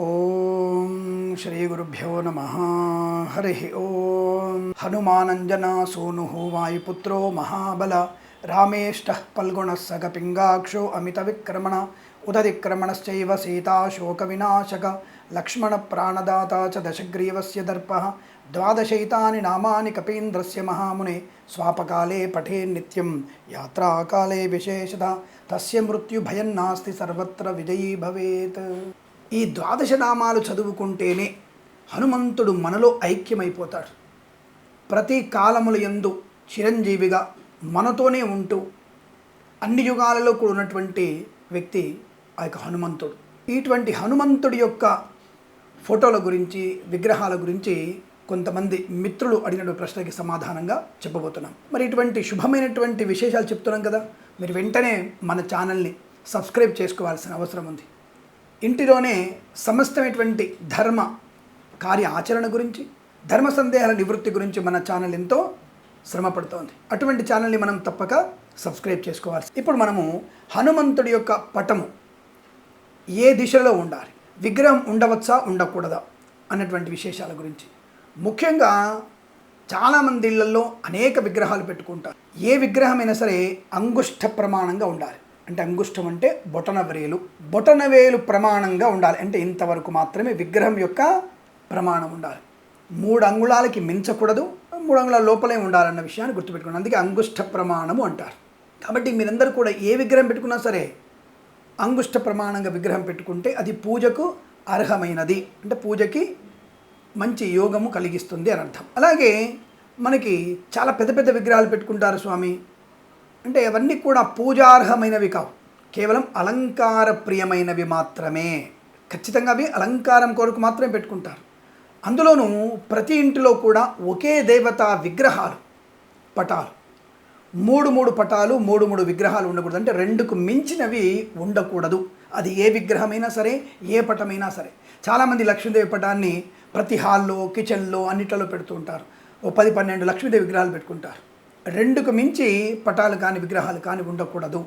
ఓం శ్రీ గురుభ్యో నమ. హరి ఓం. హనుమానంజన సోను వాయుపుత్రో మహాబల. రామేష్ట పల్గుణ సగ పింగాక్షో అమిత విక్రమణ. ఉదతిక్రమణశ్చైవ సీతాశోక వినాశక. లక్ష్మణ ప్రాణదాత చ దశగ్రీవస్య దర్ప. ద్వాదశైతాని నామాని కపీంద్రస్య మహామునే. స్వాపకాలే పఠే నిత్యం. యాత్రాకాలే విశేషత తస్య మృత్యు భయం నాస్తి సర్వత్ర విజయీ భవేత్. ఈ ద్వాదశ నామాలు చదువుకుంటేనే హనుమంతుడు మనలో ఐక్యమైపోతాడు. ప్రతి కాలముల యందు చిరంజీవిగా మనతోనే ఉంటూ అన్ని యుగాలలో కూడా ఉన్నటువంటి వ్యక్తి ఆ యొక్క హనుమంతుడు. ఇటువంటి హనుమంతుడి యొక్క ఫోటోల గురించి విగ్రహాల గురించి కొంతమంది మిత్రులు అడిగినటువంటి ప్రశ్నకి సమాధానంగా చెప్పబోతున్నాం. మరి ఇటువంటి శుభమైనటువంటి విశేషాలు చెప్తున్నాం కదా మీరు వెంటనే మన ఛానల్ని సబ్స్క్రైబ్ చేసుకోవాల్సిన అవసరం ఉంది. ఇంటిలోనే సమస్తమైనటువంటి ధర్మ కార్య ఆచరణ గురించి ధర్మ సందేహాల నివృత్తి గురించి మన ఛానల్ ఎంతో శ్రమ పడుతోంది. అటువంటి ఛానల్ని మనం తప్పక సబ్స్క్రైబ్ చేసుకోవాలి ఇప్పుడు మనము హనుమంతుడి యొక్క పటము ఏ దిశలో ఉండాలి? విగ్రహం ఉండవచ్చా? ఉండకూడదా? అన్నటువంటి విశేషాల గురించి. ముఖ్యంగా చాలామంది ఇళ్ళలో అనేక విగ్రహాలు పెట్టుకుంటారు. ఏ విగ్రహమైనా సరే అంగుష్ట ప్రమాణంగా ఉండాలి. అంటే అంగుష్టం అంటే బొటనవేలు బొటనవేలు ప్రమాణంగా ఉండాలి. అంటే ఇంతవరకు మాత్రమే విగ్రహం యొక్క ప్రమాణం ఉండాలి. మూడు అంగుళాలకి మించకూడదు. మూడు అంగుళాల లోపలే ఉండాలన్న విషయాన్ని గుర్తుపెట్టుకోండి. అందుకే అంగుష్ట ప్రమాణము అంటారు. కాబట్టి మీరందరూ కూడా ఏ విగ్రహం పెట్టుకున్నా సరే అంగుష్ట ప్రమాణంగా విగ్రహం పెట్టుకుంటే అది పూజకు అర్హమైనది. అంటే పూజకి మంచి యోగము కలిగిస్తుంది అని అర్థం. అలాగే మనకి చాలా పెద్ద పెద్ద విగ్రహాలు పెట్టుకుంటారు స్వామి. అంటే అవన్నీ కూడా పూజార్హమైనవి కావు. కేవలం అలంకార ప్రియమైనవి మాత్రమే. ఖచ్చితంగా అవి అలంకారం కొరకు మాత్రమే పెట్టుకుంటారు. అందులోనూ ప్రతి ఇంటిలో కూడా ఒకే దేవత విగ్రహాలు పటాలు. మూడు మూడు పటాలు మూడు మూడు విగ్రహాలు ఉండకూడదు. అంటే రెండుకు మించినవి ఉండకూడదు. అది ఏ విగ్రహమైనా సరే ఏ పటమైనా సరే. చాలామంది లక్ష్మీదేవి పటాన్ని ప్రతి హాల్లో కిచెన్లో అన్నిట్లలో పెడుతూ ఉంటారు. ఓ పది పన్నెండు లక్ష్మీదేవి విగ్రహాలు పెట్టుకుంటారు. రెండుకు మించి పటాలు కానీ విగ్రహాలు కానీ ఉండకూడదు.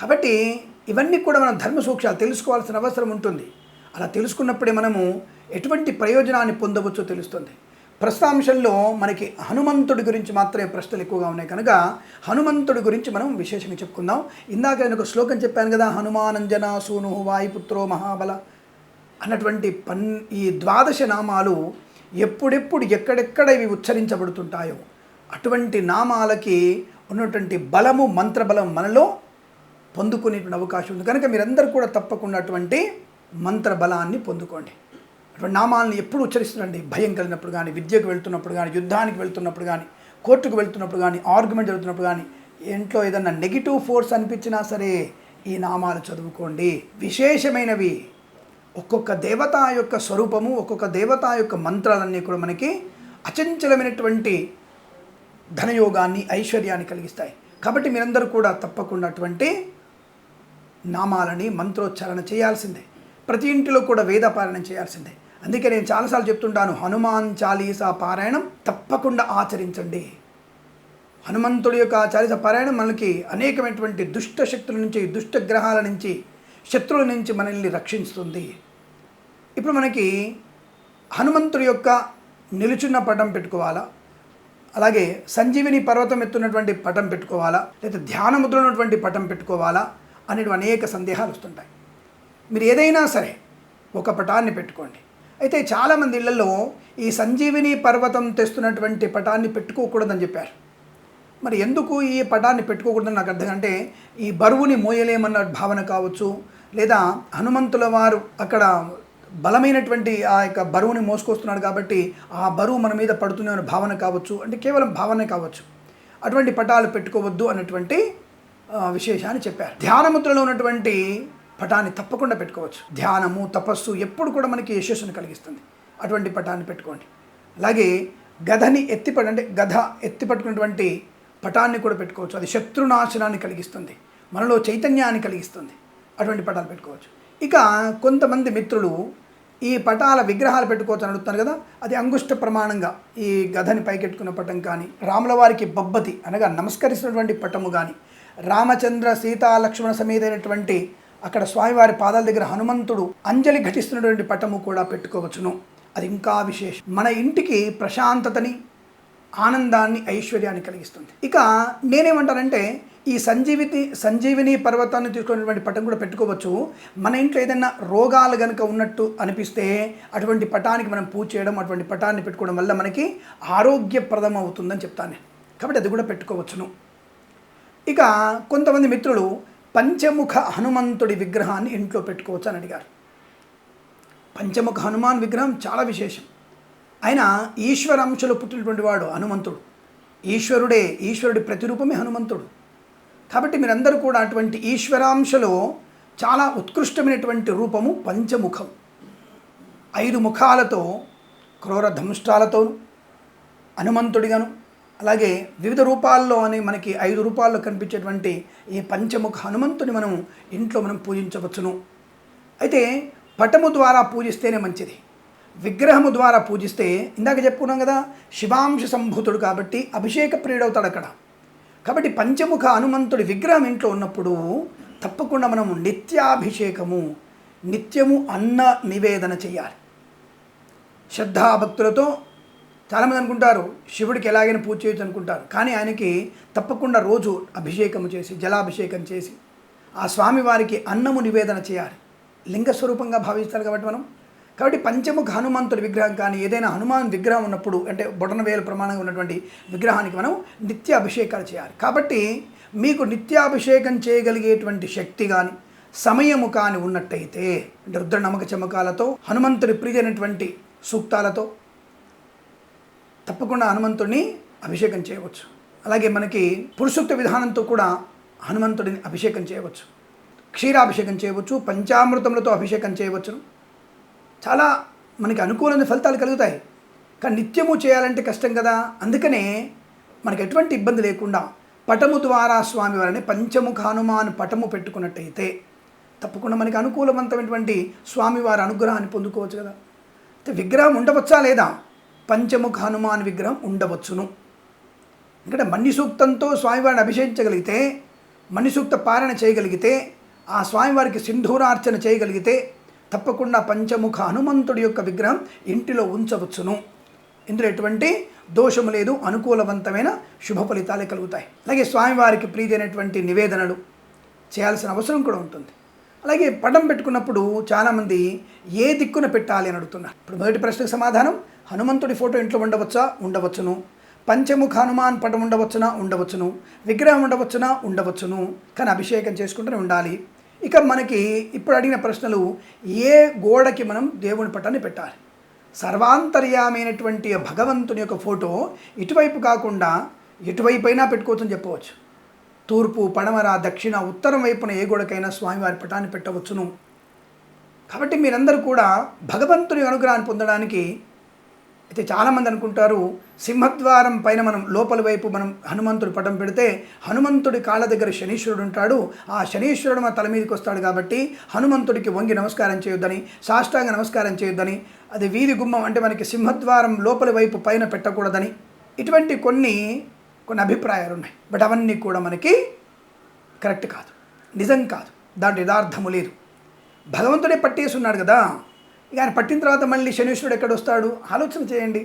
కాబట్టి ఇవన్నీ కూడా మనం ధర్మ తెలుసుకోవాల్సిన అవసరం ఉంటుంది. అలా తెలుసుకున్నప్పుడే మనము ఎటువంటి ప్రయోజనాన్ని పొందవచ్చో తెలుస్తుంది. ప్రస్తాంశంలో మనకి హనుమంతుడి గురించి మాత్రమే ప్రశ్నలు ఎక్కువగా ఉన్నాయి కనుక హనుమంతుడి గురించి మనం విశేషంగా చెప్పుకుందాం. ఇందాక నేను ఒక శ్లోకం చెప్పాను కదా హనుమానంజన సూను వాయుపుత్రో మహాబల అన్నటువంటి పన్ ఈ ద్వాదశ నామాలు ఎప్పుడెప్పుడు ఎక్కడెక్కడ ఇవి ఉచ్చరించబడుతుంటాయో అటువంటి నామాలకి ఉన్నటువంటి బలము మంత్రబలం మనలో పొందుకునేటువంటి అవకాశం ఉంది. కనుక మీరందరూ కూడా తప్పకుండా అటువంటి మంత్ర బలాన్ని పొందుకోండి. అటువంటి నామాలను ఎప్పుడు ఉచ్చరిస్తుండండి భయం కలిగినప్పుడు కానీ విద్యకు వెళ్తున్నప్పుడు కానీ యుద్ధానికి వెళ్తున్నప్పుడు కానీ కోర్టుకు వెళ్తున్నప్పుడు కానీ ఆర్గ్యుమెంట్ జరుగుతున్నప్పుడు కానీ ఇంట్లో ఏదన్నా నెగిటివ్ ఫోర్స్ అనిపించినా సరే ఈ నామాలు చదువుకోండి. విశేషమైనవి ఒక్కొక్క దేవత యొక్క స్వరూపము ఒక్కొక్క దేవత యొక్క మంత్రాలన్నీ కూడా మనకి అచంచలమైనటువంటి ధనయోగాన్ని ఐశ్వర్యాన్ని కలిగిస్తాయి. కాబట్టి మీరందరూ కూడా తప్పకుండా అటువంటి నామాలని మంత్రోచ్చారణ చేయాల్సిందే. ప్రతి ఇంటిలో కూడా వేద పారాయణం చేయాల్సిందే. అందుకే నేను చాలాసార్లు చెప్తుంటాను హనుమాన్ చాలీసా పారాయణం తప్పకుండా ఆచరించండి. హనుమంతుడి యొక్క చాలీస పారాయణం మనకి అనేకమైనటువంటి దుష్ట శక్తుల నుంచి దుష్ట గ్రహాల నుంచి శత్రువుల నుంచి మనల్ని రక్షిస్తుంది. ఇప్పుడు మనకి హనుమంతుడి యొక్క నిలుచున్న పటం పెట్టుకోవాలా? అలాగే సంజీవిని పర్వతం ఎత్తున్నటువంటి పటం పెట్టుకోవాలా? లేదా ధ్యానముద్ర ఉన్నటువంటి పటం పెట్టుకోవాలా? అనేటువంటి అనేక సందేహాలు వస్తుంటాయి. మీరు ఏదైనా సరే ఒక పటాన్ని పెట్టుకోండి. అయితే చాలామంది ఇళ్ళలో ఈ సంజీవిని పర్వతం తెస్తున్నటువంటి పటాన్ని పెట్టుకోకూడదని చెప్పారు. మరి ఎందుకు ఈ పటాన్ని పెట్టుకోకూడదని నాకు అర్థం అంటే ఈ బరువుని మోయలేమన్న భావన కావచ్చు లేదా హనుమంతుల వారు అక్కడ బలమైనటువంటి ఆ యొక్క బరువుని మోసుకొస్తున్నాడు కాబట్టి ఆ బరువు మన మీద పడుతుంది అనే భావన కావచ్చు అంటే కేవలం భావనే కావచ్చు. అటువంటి పటాలు పెట్టుకోవద్దు అన్నటువంటి విశేషాన్ని చెప్పారు. ధ్యానముద్రలో ఉన్నటువంటి పటాన్ని తప్పకుండా పెట్టుకోవచ్చు. ధ్యానము తపస్సు ఎప్పుడు కూడా మనకి యశస్సును కలిగిస్తుంది. అటువంటి పటాన్ని పెట్టుకోండి. అలాగే గధని ఎత్తిపడి అంటే గధ ఎత్తి పట్టుకున్నటువంటి పటాన్ని కూడా పెట్టుకోవచ్చు. అది శత్రునాశనాన్ని కలిగిస్తుంది. మనలో చైతన్యాన్ని కలిగిస్తుంది. అటువంటి పటాలు పెట్టుకోవచ్చు. ఇక కొంతమంది మిత్రులు ఈ పటాల విగ్రహాలు పెట్టుకోవచ్చు అని కదా అది అంగుష్ట ప్రమాణంగా ఈ గధని పైకెట్టుకున్న పటం కానీ రాముల వారికి బొబ్బతి అనగా నమస్కరిస్తున్నటువంటి పటము కానీ రామచంద్ర సీతా లక్ష్మణ సమేతైనటువంటి అక్కడ స్వామివారి పాదాల దగ్గర హనుమంతుడు అంజలి ఘటిస్తున్నటువంటి పటము కూడా పెట్టుకోవచ్చును. అది ఇంకా విశేషం. మన ఇంటికి ప్రశాంతతని ఆనందాన్ని ఐశ్వర్యాన్ని కలిగిస్తుంది. ఇక నేనేమంటానంటే ఈ సంజీవితి సంజీవిని పర్వతాన్ని తీసుకున్నటువంటి పటం కూడా పెట్టుకోవచ్చు. మన ఇంట్లో ఏదైనా రోగాలు కనుక ఉన్నట్టు అనిపిస్తే అటువంటి పటానికి మనం పూజ చేయడం అటువంటి పటాన్ని పెట్టుకోవడం వల్ల మనకి ఆరోగ్యప్రదం అవుతుందని చెప్తాను. కాబట్టి అది కూడా పెట్టుకోవచ్చును. ఇక కొంతమంది మిత్రులు పంచముఖ హనుమంతుడి విగ్రహాన్ని ఇంట్లో పెట్టుకోవచ్చు అని అడిగారు. పంచముఖ హనుమాన్ విగ్రహం చాలా విశేషం. ఆయన ఈశ్వరాంశలో పుట్టినటువంటి వాడు హనుమంతుడు. ఈశ్వరుడే ఈశ్వరుడి ప్రతిరూపమే హనుమంతుడు. కాబట్టి మీరందరూ కూడా అటువంటి ఈశ్వరాంశలో చాలా ఉత్కృష్టమైనటువంటి రూపము పంచముఖం. ఐదు ముఖాలతో క్రూర ధనుష్టాలతోను హనుమంతుడిగాను అలాగే వివిధ రూపాల్లో అని మనకి ఐదు రూపాల్లో కనిపించేటువంటి ఈ పంచముఖ హనుమంతుని మనం ఇంట్లో మనం పూజించవచ్చును. అయితే పటము ద్వారా పూజిస్తేనే మంచిది. విగ్రహము ద్వారా పూజిస్తే ఇందాక చెప్పుకున్నాం కదా శివాంశ సంభూతుడు కాబట్టి అభిషేక ప్రియుడవుతాడు అక్కడ. కాబట్టి పంచముఖ హనుమంతుడి విగ్రహం ఇంట్లో ఉన్నప్పుడు తప్పకుండా మనము నిత్యాభిషేకము నిత్యము అన్న నివేదన చేయాలి. శ్రద్ధాభక్తులతో చాలామంది అనుకుంటారు శివుడికి ఎలాగైనా పూజ చేయొచ్చు అనుకుంటారు. కానీ ఆయనకి తప్పకుండా రోజు అభిషేకం చేసి జలాభిషేకం చేసి ఆ స్వామివారికి అన్నము నివేదన చేయాలి. లింగ స్వరూపంగా భావిస్తారు కాబట్టి మనం. కాబట్టి పంచముఖ హనుమంతుడి విగ్రహం కానీ ఏదైనా హనుమాన్ విగ్రహం ఉన్నప్పుడు అంటే బొటనవేలు ప్రమాణంగా ఉన్నటువంటి విగ్రహానికి మనం నిత్య అభిషేకాలు చేయాలి. కాబట్టి మీకు నిత్యాభిషేకం చేయగలిగేటువంటి శక్తి కానీ సమయము కానీ ఉన్నట్టయితే అంటే రుద్ర నమ్మక చమకాలతో హనుమంతుడి ప్రియనటువంటి సూక్తాలతో తప్పకుండా హనుమంతుడిని అభిషేకం చేయవచ్చు. అలాగే మనకి పురుషోక్త విధానంతో కూడా హనుమంతుడిని అభిషేకం చేయవచ్చు. క్షీరాభిషేకం చేయవచ్చు పంచామృతములతో అభిషేకం చేయవచ్చు. చాలా మనకి అనుకూలమైన ఫలితాలు కలుగుతాయి. కానీ నిత్యము చేయాలంటే కష్టం కదా? అందుకనే మనకు ఎటువంటి ఇబ్బంది లేకుండా పటము ద్వారా స్వామివారిని పంచముఖ హనుమాన్ పటము పెట్టుకున్నట్టయితే తప్పకుండా మనకి అనుకూలవంతమైనటువంటి స్వామివారి అనుగ్రహాన్ని పొందుకోవచ్చు కదా? అయితే విగ్రహం ఉండవచ్చా లేదా? పంచముఖ హనుమాన్ విగ్రహం ఉండవచ్చును. ఎందుకంటే మణి సూక్తంతో స్వామివారిని అభిషేకించగలిగితే మణి సూక్త చేయగలిగితే ఆ స్వామివారికి సింధూరార్చన చేయగలిగితే తప్పకుండా పంచముఖ హనుమంతుడి యొక్క విగ్రహం ఇంటిలో ఉంచవచ్చును. ఇందులో ఎటువంటి దోషము లేదు అనుకూలవంతమైన శుభ ఫలితాలే కలుగుతాయి. అలాగే స్వామివారికి ప్రీతి అయినటువంటి నివేదనలు చేయాల్సిన అవసరం కూడా ఉంటుంది. అలాగే పటం పెట్టుకున్నప్పుడు చాలామంది ఏ దిక్కున పెట్టాలి అని అడుగుతున్నారు. ఇప్పుడు మొదటి ప్రశ్నకు సమాధానం హనుమంతుడి ఫోటో ఇంట్లో ఉండవచ్చా? ఉండవచ్చును. పంచముఖ హనుమాన్ పటం ఉండవచ్చునా? ఉండవచ్చును. విగ్రహం ఉండవచ్చునా? ఉండవచ్చును. కానీ అభిషేకం చేసుకుంటూనే ఉండాలి. ఇక మనకి ఇప్పుడు అడిగిన ప్రశ్నలు ఏ గోడకి మనం దేవుని పటాన్ని పెట్టాలి? సర్వాంతర్యామైనటువంటి భగవంతుని యొక్క ఫోటో ఇటువైపు కాకుండా ఎటువైపు అయినా పెట్టుకోవచ్చని చెప్పవచ్చు. తూర్పు పడమర దక్షిణ ఉత్తరం వైపున ఏ గోడకైనా స్వామివారి పటాన్ని పెట్టవచ్చును. కాబట్టి మీరందరూ కూడా భగవంతుని అనుగ్రహాన్ని పొందడానికి అయితే చాలామంది అనుకుంటారు సింహద్వారం పైన మనం లోపల వైపు మనం హనుమంతుడు పటం పెడితే హనుమంతుడి కాళ్ళ దగ్గర శనీశ్వరుడు ఉంటాడు. ఆ శనీశ్వరుడు మా తల మీదకి వస్తాడు కాబట్టి హనుమంతుడికి వంగి నమస్కారం చేయొద్దని సాష్టాంగ నమస్కారం చేయొద్దని అది వీధి గుమ్మం అంటే మనకి సింహద్వారం లోపల వైపు పైన పెట్టకూడదని ఇటువంటి కొన్ని కొన్ని అభిప్రాయాలు ఉన్నాయి. బట్ అవన్నీ కూడా మనకి కరెక్ట్ కాదు. నిజం కాదు. దాంట్లో యథార్థము లేదు. భగవంతుడే పట్టేసి ఉన్నాడు కదా. ఇక ఆయన పట్టిన తర్వాత మళ్ళీ శనీశ్వరుడు ఎక్కడ వస్తాడు? ఆలోచన చేయండి.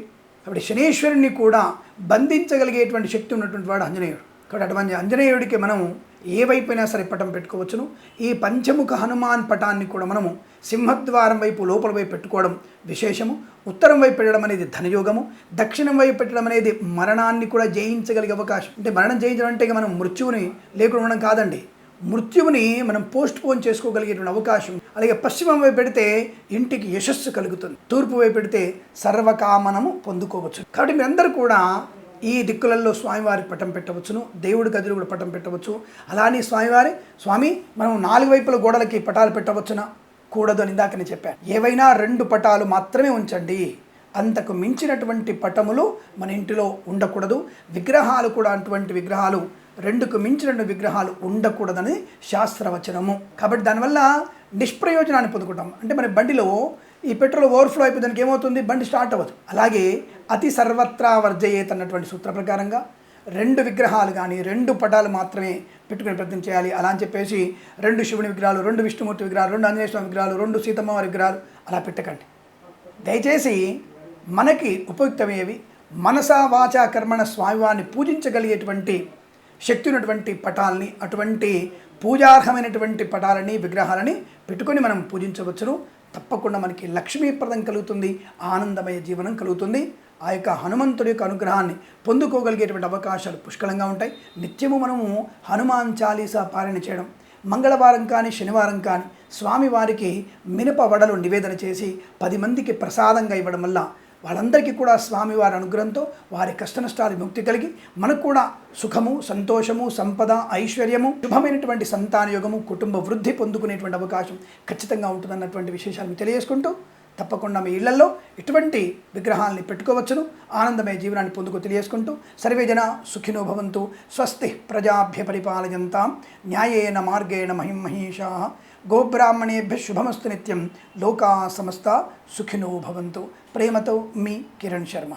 కాబట్టి శనీశ్వరుడిని కూడా బంధించగలిగేటువంటి శక్తి ఉన్నటువంటి వాడు ఆంజనేయుడు. కాబట్టి అటువంటి ఆంజనేయుడికి మనం ఏ వైపైనా సరే పటం పెట్టుకోవచ్చును. ఈ పంచముఖ హనుమాన్ పటాన్ని కూడా మనము సింహద్వారం వైపు లోపల వైపు పెట్టుకోవడం విశేషము. ఉత్తరం వైపు పెట్టడం అనేది ధనయోగము. దక్షిణం వైపు పెట్టడం అనేది మరణాన్ని కూడా జయించగలిగే అవకాశం. అంటే మరణం జయించడం అంటే ఇక మనం మృత్యువుని లేకుండా ఉండడం కాదండి. మృత్యువుని మనం పోస్ట్ పోన్ చేసుకోగలిగేటువంటి అవకాశం అలాగే పశ్చిమం వైపు పెడితే ఇంటికి యశస్సు కలుగుతుంది. తూర్పు వైపు పెడితే సర్వకామనము పొందుకోవచ్చు. కాబట్టి మీరందరూ కూడా ఈ దిక్కులలో స్వామివారి పటం పెట్టవచ్చును. దేవుడి గదులు కూడా పటం పెట్టవచ్చు. అలానే స్వామివారి స్వామి మనం నాలుగు వైపుల గోడలకి పటాలు పెట్టవచ్చునా? కూడదు అని ఇందాక నేను చెప్పాను. ఏవైనా రెండు పటాలు మాత్రమే ఉంచండి. అంతకు మించినటువంటి పటములు మన ఇంటిలో ఉండకూడదు. విగ్రహాలు కూడా అటువంటి విగ్రహాలు రెండుకు మించి రెండు విగ్రహాలు ఉండకూడదని శాస్త్రవచనము. కాబట్టి దానివల్ల నిష్ప్రయోజనాన్ని పొందుకుంటాం. అంటే మన బండిలో ఈ పెట్రోల్ ఓవర్ఫ్లో అయిపోయి దానికి ఏమవుతుంది? బండి స్టార్ట్ అవ్వదు. అలాగే అతి సర్వత్రా వర్జయేత్ అన్నటువంటి సూత్ర ప్రకారంగా రెండు విగ్రహాలు కానీ రెండు పటాలు మాత్రమే పెట్టుకుని ప్రయత్నం చేయాలి. అలా అని చెప్పేసి రెండు శివుని విగ్రహాలు రెండు విష్ణుమూర్తి విగ్రహాలు రెండు ఆంజనేయ స్వామి విగ్రహాలు రెండు సీతమ్మ విగ్రహాలు అలా పెట్టకండి. దయచేసి మనకి ఉపయుక్తమయ్యేవి మనసా వాచా కర్మణ స్వామివారిని పూజించగలిగేటువంటి శక్తి ఉన్నటువంటి పటాలని అటువంటి పూజార్హమైనటువంటి పటాలని విగ్రహాలని పెట్టుకొని మనం పూజించవచ్చును. తప్పకుండా మనకి లక్ష్మీప్రదం కలుగుతుంది ఆనందమయ జీవనం కలుగుతుంది. ఆ యొక్క హనుమంతుడి యొక్క అనుగ్రహాన్ని పొందుకోగలిగేటువంటి అవకాశాలు పుష్కలంగా ఉంటాయి. నిత్యము మనము హనుమాన్ చాలీసా పాలన చేయడం మంగళవారం కానీ శనివారం కానీ స్వామివారికి మినప వడలు నివేదన చేసి పది మందికి ప్రసాదంగా ఇవ్వడం వల్ల వాళ్ళందరికీ కూడా స్వామివారి అనుగ్రహంతో వారి కష్టనష్టాలు ముక్తి కలిగి మనకు కూడా సుఖము సంతోషము సంపద ఐశ్వర్యము శుభమైనటువంటి సంతానయోగము కుటుంబ వృద్ధి పొందుకునేటువంటి అవకాశం ఖచ్చితంగా ఉంటుందన్నటువంటి విశేషాలు తెలియజేసుకుంటూ తప్పకుండా మీ ఇళ్ళలో ఇటువంటి విగ్రహాలని పెట్టుకోవచ్చును ఆనందమయ జీవనాన్ని పొందుకు తెలియజేసుకుంటూ సర్వే జన సుఖినో భవంతు స్వస్తి ప్రజాభ్య పరిపాలయంతాం న్యాయేన మార్గేణ మహిం మహిషా. గోబ్రాహ్మణేభ్య శుభమస్తు నిత్యం లోకా సమస్త సుఖినో భవంతు ప్రేమతో మీ కిరణ్ శర్మ